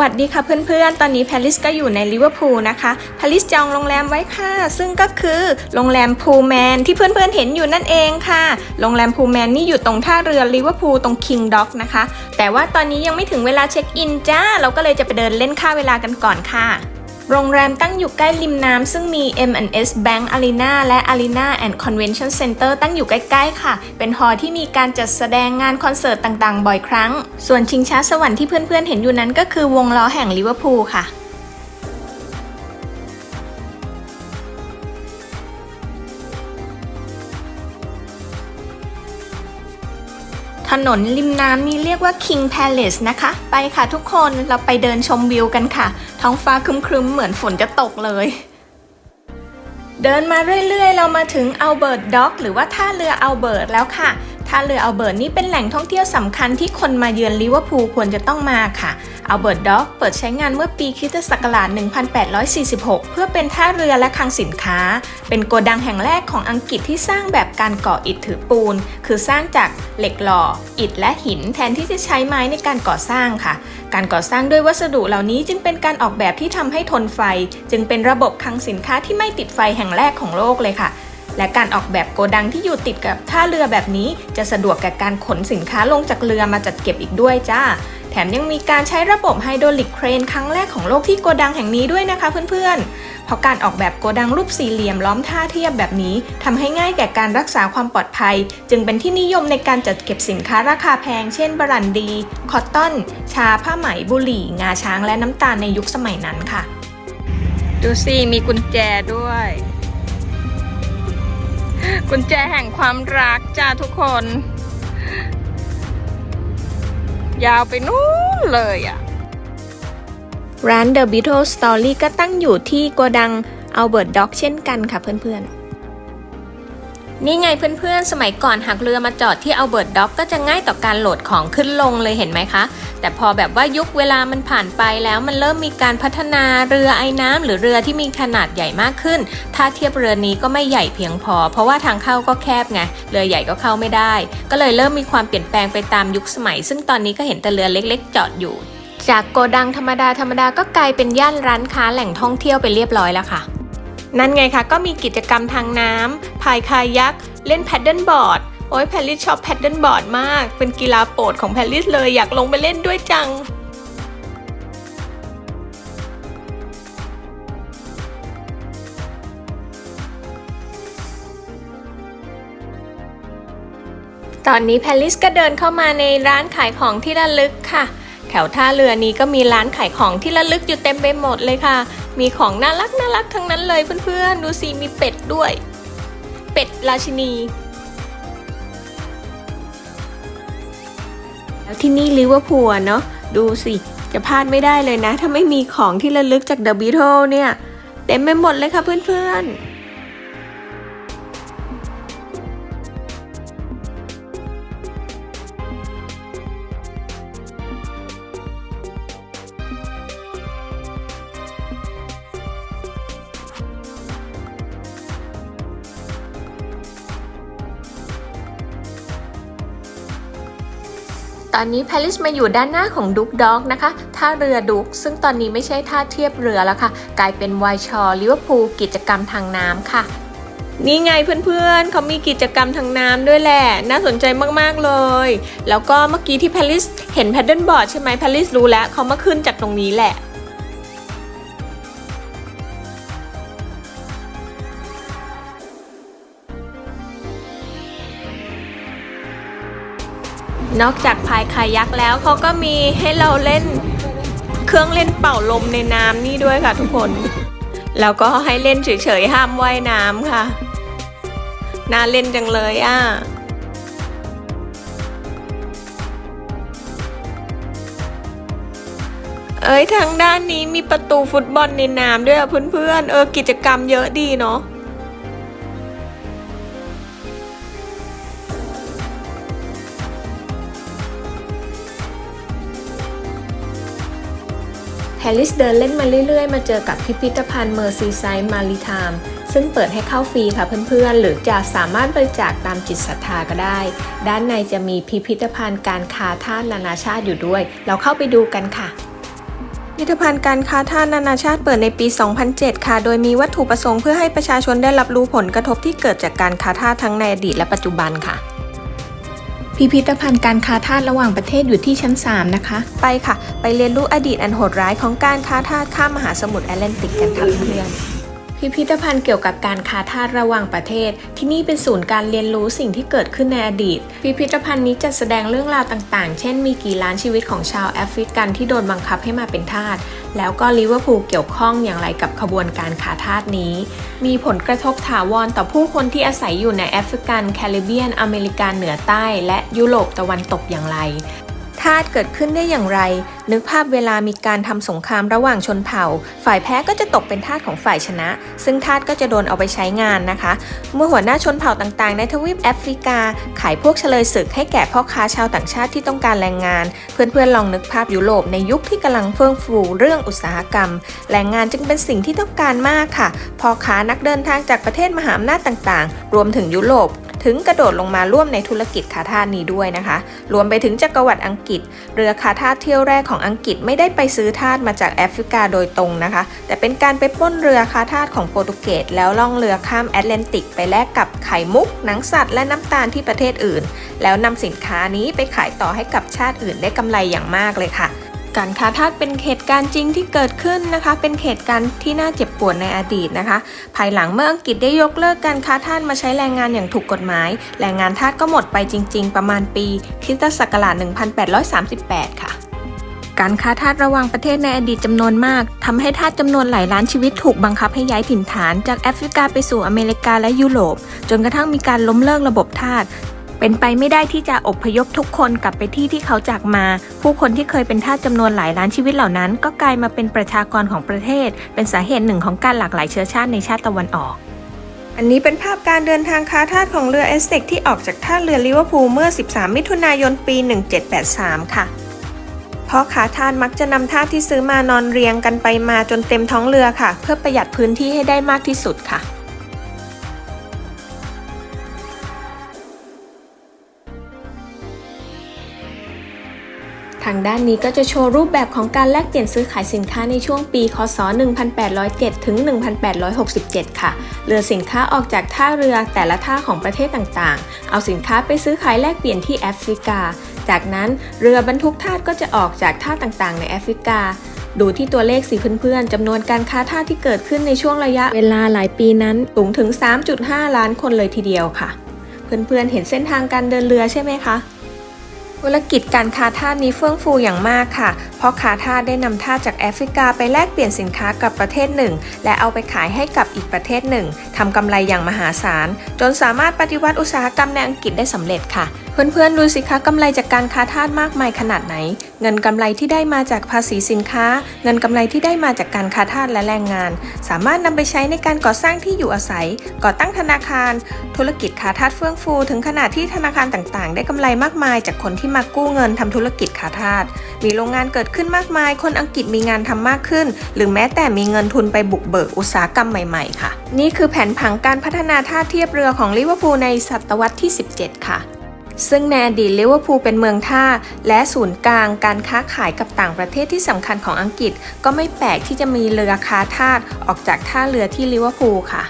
วัสดีค่ะเพื่อนๆ ตอนนี้แพลิสก็อยู่ในลิเวอร์พูลนะคะ แพลิสจองโรงแรมไว้ค่ะ ซึ่งก็คือโรงแรมพูลแมนที่เพื่อนๆ เห็นอยู่นั่นเองค่ะ โรงแรมพูลแมนนี่อยู่ตรงท่าเรือลิเวอร์พูลตรงคิงด็อกนะคะ แต่ว่าตอนนี้ยังไม่ถึงเวลาเช็คอินจ้า เราก็เลยจะไปเดินเล่นค่าเวลากันก่อนค่ะ โรงแรมตั้งอยู่ใกล้ริมน้ำซึ่งมี M&S Bank Arena และ Arena and Convention Center ตั้งอยู่ใกล้ๆค่ะ เป็นฮอลที่มีการจัดแสดงงานคอนเสิร์ตต่างๆ บ่อยครั้ง ส่วนชิงช้าสวรรค์ที่เพื่อนๆเห็นอยู่นั้นก็คือวงล้อแห่งลิเวอร์พูลค่ะ ถนนริมน้ำนี้เรียกว่า King Palace นะคะ ไปค่ะทุกคนเราไปเดินชมวิวกันค่ะ ท้องฟ้าครึ้มๆ เหมือนฝนจะตกเลย เดินมาเรื่อยๆ เรามาถึงอัลเบิร์ตด็อกหรือว่าท่าเรืออัลเบิร์ตแล้วค่ะ ท่าเรืออัลเบิร์ตนี่เป็นแหล่งท่องเที่ยวสำคัญที่คนมาเยือนลิเวอร์พูลควรจะต้องมาค่ะอัลเบิร์ตด็อกเปิดใช้งานเมื่อปีคริสตศักราช 1846 เพื่อเป็นท่าเรือและคลังสินค้า เป็นโกดังแห่งแรกของอังกฤษที่สร้างแบบการก่ออิฐถือปูน คือสร้างจากเหล็กหล่อ อิฐและหินแทนที่จะใช้ไม้ในการก่อสร้างค่ะ การก่อสร้างด้วยวัสดุเหล่านี้จึงเป็นการออกแบบที่ทำให้ทนไฟ จึงเป็นระบบคลังสินค้าที่ไม่ติดไฟแห่งแรกของโลกเลยค่ะ และการออกแบบโกดังที่อยู่ติดกับท่าเรือแบบนี้ จะสะดวกแกับการขนสินค้าลงจากเรือมาจัดเก็บอีกด้วยจ้า แถมยังมีการใช้ระบบไฮดรอลิกเครนครั้งแรกของโลกที่โกดังแห่งนี้ด้วยนะคะเพื่อนๆ เพราะการออกแบบโกดังรูปสี่เหลี่ยมล้อมท่าเทียบแบบนี้ทำให้ง่ายแก่การรักษาความปลอดภัย จึงเป็นที่นิยมในการจัดเก็บสินค้าราคาแพง เช่น บรันดี คอตตอน ชาผ้าไหม บุหรี่ งาช้างและน้ำตาลในยุคสมัยนั้นค่ะ ดูสิมีกุญแจด้วย กุญแจแห่งความรักจ้าทุกคน ยาวไปนู้นเลยอะร้าน The Beatles Story ก็ตั้งอยู่ที่โกดัง Albert Dock เช่นกันค่ะเพื่อนๆ นี่ไงเพื่อนๆ สมัยก่อนหากเรือมาจอดที่ Albert Dock ก็จะง่ายต่อการโหลดของขึ้นลงเลยเห็นไหมคะ แต่พอแบบว่ายุคเวลามันผ่านไปแล้วมันเริ่มมีการพัฒนาเรือไอ้น้ำหรือเรือที่มีขนาดใหญ่มากขึ้น ถ้าเทียบเรือนี้ก็ไม่ใหญ่เพียงพอ เพราะว่าทางเข้าก็แคบไงเรือใหญ่ก็เข้าไม่ได้ ก็เลยเริ่มมีความเปลี่ยนแปลงไปตามยุคสมัย ซึ่งตอนนี้ก็เห็นแต่เรือเล็ก ๆ จอดอยู่ จากโกดังธรรมดาธรรมดาก็กลายเป็นย่านร้านค้าแหล่งท่องเที่ยวไปเรียบร้อยแล้วค่ะ นั่นไงคะก็มีกิจกรรมทางน้ำพายคายัก เล่นแพดเดิลบอร์ด โอ้ยแพรลิสชอบแพดเดิลบอร์ดมาก เป็นกีฬาโปรดของแพรลิสเลยอยากลงไปเล่นด้วยจังตอนนี้แพรลิสก็เดินเข้ามาในร้านขายของที่ระลึกค่ะ แถวท่าเรือนี้ก็มีร้านขายของที่ระลึกอยู่เต็มไปหมดเลยค่ะ มีของน่ารักน่ารักทั้งนั้นเลยเพื่อนๆ ดูสิมีเป็ดด้วย เป็ดราชินี แล้วที่นี่ลิเวอร์พูลเนาะดูสิจะพลาดไม่ได้เลยนะ ถ้าไม่มีของที่ระลึกจากเดอะบิทเทิลเนี่ย เต็มไปหมดเลยค่ะเพื่อนๆ อนนี้แพลิสมาอยู่ด้านหน้าของดุกด็อกนะคะท่าเรือดุกซึ่งตอนนี้ไม่ใช่ท่าเทียบเรือแล้วค่ะ กลายเป็นไวชอลิเวอร์พูลกิจกรรมทางน้ำค่ะนี่ไงเพื่อนๆ เขามีกิจกรรมทางน้ำด้วยแหละ น่าสนใจมากๆเลย แล้วก็เมื่อกี้ที่แพลิสเห็นแพดเดิลบอร์ดใช่ไหมแพลิสรู้แล้วเขามาขึ้นจากตรงนี้แหละ นอกจากพายคายักแล้วเขาก็มีให้เราเล่นเครื่องเล่นเป่าลมในน้ำนี่ด้วยค่ะทุกคน แล้วก็ให้เล่นเฉยๆห้ามว่ายน้ำค่ะ น่าเล่นจังเลยอะเอ้ยทางด้านนี้มีประตูฟุตบอลในน้ำด้วยอะเพื่อนๆเออกิจกรรมเยอะดีเนาะ แฮร์ริสเดินเล่นมาเรื่อยๆ มาเจอกับพิพิธภัณฑ์เมอร์ซีไซด์มาริทามซึ่งเปิดให้เข้าฟรีค่ะเพื่อนๆ หรือจะสามารถบริจาคตามจิตศรัทธาก็ได้ ด้านในจะมีพิพิธภัณฑ์การค้าท่านานาชาติอยู่ด้วย เราเข้าไปดูกันค่ะพิพิธภัณฑ์การค้าทานานาชาติเปิดในปี 2007 ค่ะ โดยมีวัตถุประสงค์เพื่อให้ประชาชนได้รับรู้ผลกระทบที่เกิดจากการค้าท่าทั้งในอดีตและปัจจุบันค่ะ พิพิธภัณฑ์การค้าทาสระหว่างประเทศอยู่ที่ชั้น 3 นะคะ ไปค่ะ ไปเรียนรู้อดีตอันโหดร้ายของการค้าทาสข้ามมหาสมุทรแอตแลนติกกันค่ะเพื่อน พิพิธภัณฑ์เกี่ยวกับการค้าทาสระหว่างประเทศ ที่นี่เป็นศูนย์การเรียนรู้สิ่งที่เกิดขึ้นในอดีต พิพิธภัณฑ์นี้จะแสดงเรื่องราวต่างๆ เช่นมีกี่ล้านชีวิตของชาวแอฟริกันที่โดนบังคับให้มาเป็นทาส แล้วก็ลิเวอร์พูลเกี่ยวข้องอย่างไรกับขบวนการค้าทาสนี้ มีผลกระทบถาวรต่อผู้คนที่อาศัยอยู่ในแอฟริกัน แคริบเบียน อเมริกาเหนือใต้ และยุโรปตะวันตกอย่างไร ทาสเกิดขึ้นได้อย่างไร นึกภาพเวลามีการทำสงครามระหว่างชนเผ่า ฝ่ายแพ้ก็จะตกเป็นทาสของฝ่ายชนะ ซึ่งทาสก็จะโดนเอาไปใช้งานนะคะ เมื่อหัวหน้าชนเผ่าต่างๆ ในทวีปแอฟริกา ขายพวกเฉลยศึกให้แก่พ่อค้าชาวต่างชาติที่ต้องการแรงงาน เพื่อนๆลองนึกภาพยุโรปในยุคที่กำลังเฟื่องฟูเรื่องอุตสาหกรรม แรงงานจึงเป็นสิ่งที่ต้องการมากค่ะพ่อค้านักเดินทางจากประเทศมหาอำนาจต่างๆ รวมถึงยุโรป ถึงกระโดดลงมาร่วมในธุรกิจคาท่านี้ด้วยนะคะ รวมไปถึงจักรวรรดิอังกฤษ เรือคาท่าเที่ยวแรกของอังกฤษไม่ได้ไปซื้อทาสมาจากแอฟริกาโดยตรงนะคะ แต่เป็นการไปป้นเรือคาท่าของโปรตุเกสแล้วล่องเรือข้ามแอตแลนติกไปแลกกับไข่มุก หนังสัตว์และน้ำตาลที่ประเทศอื่น แล้วนำสินค้านี้ไปขายต่อให้กับชาติอื่นได้กำไรอย่างมากเลยค่ะ การค้าทาสเป็นเหตุการณ์จริงที่เกิดขึ้นนะคะ เป็นเหตุการณ์ที่น่าเจ็บปวดในอดีตนะคะ ภายหลังเมื่ออังกฤษได้ยกเลิกการค้าทาสมาใช้แรงงานอย่างถูกกฎหมาย แรงงานทาสก็หมดไปจริง ๆ ประมาณปีคริสตศักราช 1838 ค่ะการค้าทาสระหว่างประเทศในอดีตจำนวนมากทำให้ทาสจำนวนหลายล้านชีวิตถูกบังคับให้ย้ายถิ่นฐาน จากแอฟริกาไปสู่อเมริกาและยุโรป จนกระทั่งมีการล้มเลิกระบบทาส เป็นไปไม่ได้ที่จะอบพยพทุกคนกลับไปที่ที่เขาจากมา ผู้คนที่เคยเป็นทาสจำนวนหลายล้านชีวิตเหล่านั้น ก็กลายมาเป็นประชากรของประเทศ เป็นสาเหตุหนึ่งของการหลากหลายเชื้อชาติในชาติตะวันออกอันนี้เป็นภาพการเดินทางค้าทาสของเรือเอสเซกที่ออกจากท่าเรือลิเวอร์พูลเมื่อ 13 มิถุนายน ปี 1783 ค่ะ เพราะขาทาสมักจะนำทาสที่ซื้อมานอนเรียงกันไปมาจนเต็มท้องเรือค่ะ เพื่อประหยัดพื้นที่ให้ได้มากที่สุดค่ะ ทางด้านนี้ก็จะโชว์รูปแบบของการแลกเปลี่ยนซื้อขายสินค้าในช่วงปี คศ 1807 ถึง 1867 ค่ะ เรือสินค้าออกจากท่าเรือแต่ละท่าของประเทศต่างๆ เอาสินค้าไปซื้อขายแลกเปลี่ยนที่แอฟริกา จากนั้นเรือบรรทุกทาสก็จะออกจากท่าต่างๆ ในแอฟริกาดูที่ตัวเลขสิเพื่อนๆจำนวนการค้าท่าที่เกิดขึ้นในช่วงระยะเวลาหลายปีนั้นสูงถึง 3.5 ล้านคนเลยทีเดียวค่ะ เพื่อนๆเห็นเส้นทางการเดินเรือใช่ไหมคะ ธุรกิจการค้าทาสนี้เฟื่องฟูอย่างมากค่ะ เพราะค้าทาสได้นำทาสจากแอฟริกาไปแลกเปลี่ยนสินค้ากับประเทศหนึ่ง และเอาไปขายให้กับอีกประเทศหนึ่งทำกำไรอย่างมหาศาล จนสามารถปฏิวัติอุตสาหกรรมในอังกฤษได้สำเร็จค่ะ เพื่อนๆดูสิคะกำไรจากการค้าทาสมากมายขนาดไหน เงินกำไรที่ได้มาจากภาษีสินค้า เงินกำไรที่ได้มาจากการค้าทาสและแรงงาน สามารถนำไปใช้ในการก่อสร้างที่อยู่อาศัย ก่อตั้งธนาคาร ธุรกิจค้าทาสเฟื่องฟู ถึงขนาดที่ธนาคารต่างๆ ได้กำไรมากมาย จากคนที่มากู้เงินทำธุรกิจค้าทาสมีโรงงานเกิดขึ้นมากมาย คนอังกฤษมีงานทำมากขึ้น หรือแม้แต่มีเงินทุนไปบุกเบิกอุตสาหกรรมใหม่ๆ ค่ะ นี่คือแผนผังการพัฒนาท่าเทียบเรือของลิเวอร์พูลในศตวรรษที่ 17 ค่ะ ซึ่งในอดีตลิเวอร์พูลเป็นเมืองท่า และศูนย์กลางการค้าขายกับต่างประเทศที่สำคัญของอังกฤษ ก็ไม่แปลกที่จะมีเรือค้าทาสออกจากท่าเรือที่ลิเวอร์พูลค่ะ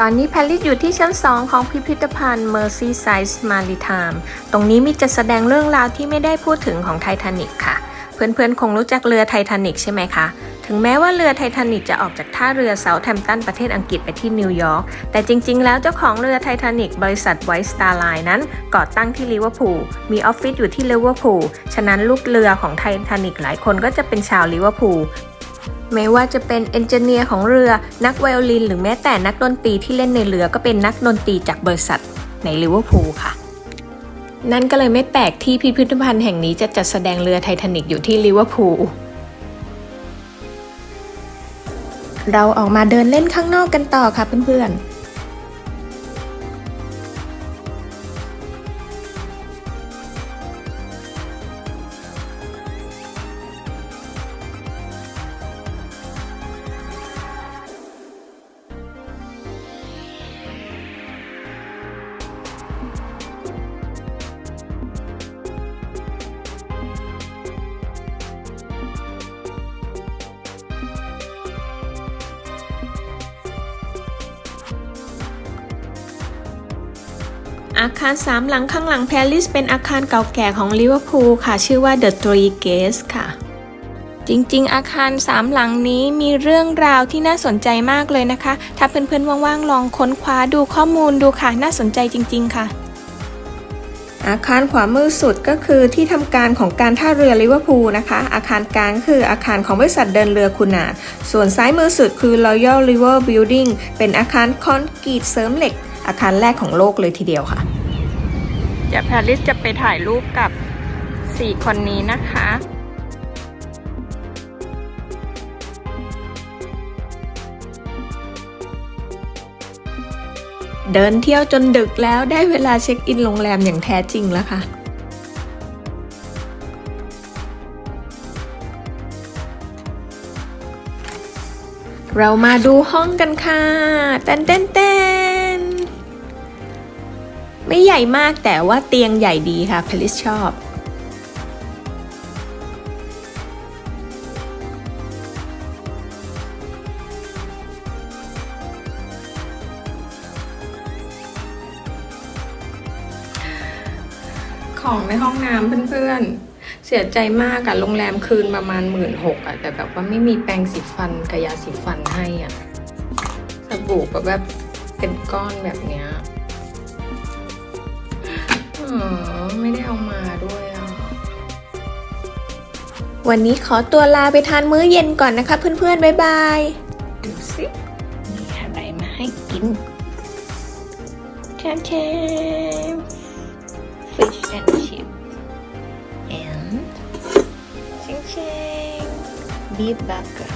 ตอนนี้แพรลิสอยู่ที่ชั้น 2 ของพิพิธภัณฑ์ Merseyside Maritime ตรงนี้มีจัดแสดงเรื่องราวที่ไม่ได้พูดถึงของไททานิกค่ะ เพื่อนๆ คงรู้จักเรือไททานิกใช่ไหมคะ ถึงแม้ว่าเรือไททานิกจะออกจากท่าเรือเซาท์แฮมป์ตันประเทศอังกฤษไปที่นิวยอร์ก แต่จริงๆ แล้วเจ้าของเรือไททานิกบริษัทไวท์สตาร์ไลน์นั้น ก่อตั้งที่ลิเวอร์พูล มีออฟฟิศอยู่ที่ลิเวอร์พูล ฉะนั้นลูกเรือของไททานิกหลายคนก็จะเป็นชาวลิเวอร์พูลไม่ว่าจะเป็นเอนจิเนียร์ของเรือ นักไวโอลิน หรือแม้แต่นักดนตรีที่เล่นในเรือก็เป็นนักดนตรีจากบริษัทในลิเวอร์พูลค่ะ นั่นก็เลยไม่แปลกที่พิพิธภัณฑ์แห่งนี้จะจัดแสดงเรือไททานิกอยู่ที่ลิเวอร์พูล เราออกมาเดินเล่นข้างนอกกันต่อค่ะเพื่อนๆ อาคารสามหลังข้างหลังแพริสเป็นอาคารเก่าแก่ของลิเวอร์พูลค่ะ ชื่อว่า The Three Gates ค่ะ จริงๆ อาคารสามหลังนี้มีเรื่องราวที่น่าสนใจมากเลยนะคะ ถ้าเพื่อนๆ ว่างๆ ลองค้นคว้าดูข้อมูลดูค่ะ น่าสนใจจริง ๆ ค่ะ อาคารขวามือสุดก็คือที่ทำการของการท่าเรือลิเวอร์พูลนะคะ อาคารกลางคืออาคารของบริษัทเดินเรือคุณาดส่วนซ้ายมือสุดคือ Royal River Building เป็นอาคารคอนกรีตเสริมเหล็ก อาคารแรกของโลกเลยทีเดียวค่ะเดี๋ยวแพรลิสจะไปถ่ายรูปกับ 4 คนนี้นะคะเดินเที่ยวจนดึกแล้วได้เวลาเช็คอินโรงแรมอย่างแท้จริงแล้วค่ะ เรามาดูห้องกันค่ะ เต้นเต้นเต้น ไม่ใหญ่มากแต่ว่าเตียงใหญ่ดีค่ะพลิสชอบของในห้องน้ำเพื่อนๆ เสียใจมากอะโรงแรมคืนประมาณหมื่นหกอะแต่แบบว่าไม่มีแปรงสีฟันกับยาสีฟันให้อะสบู่แบบแบบเป็นก้อนแบบเนี้ย อ๋อไม่ได้เอามาด้วยอะวันนี้ขอตัวลาไปทานมื้อเย็นก่อนนะคะเพื่อนๆ บ๊ายบาย ดูสิมีอะไรมาให้กินแชมแชม fish and chip and ching ching beef burger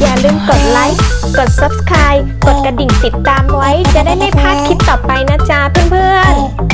อย่าลืมกดไลค์ กด Subscribe กดกระดิ่งติดตามไว้ จะได้ไม่พลาดคลิปต่อไปนะจ๊ะเพื่อนๆ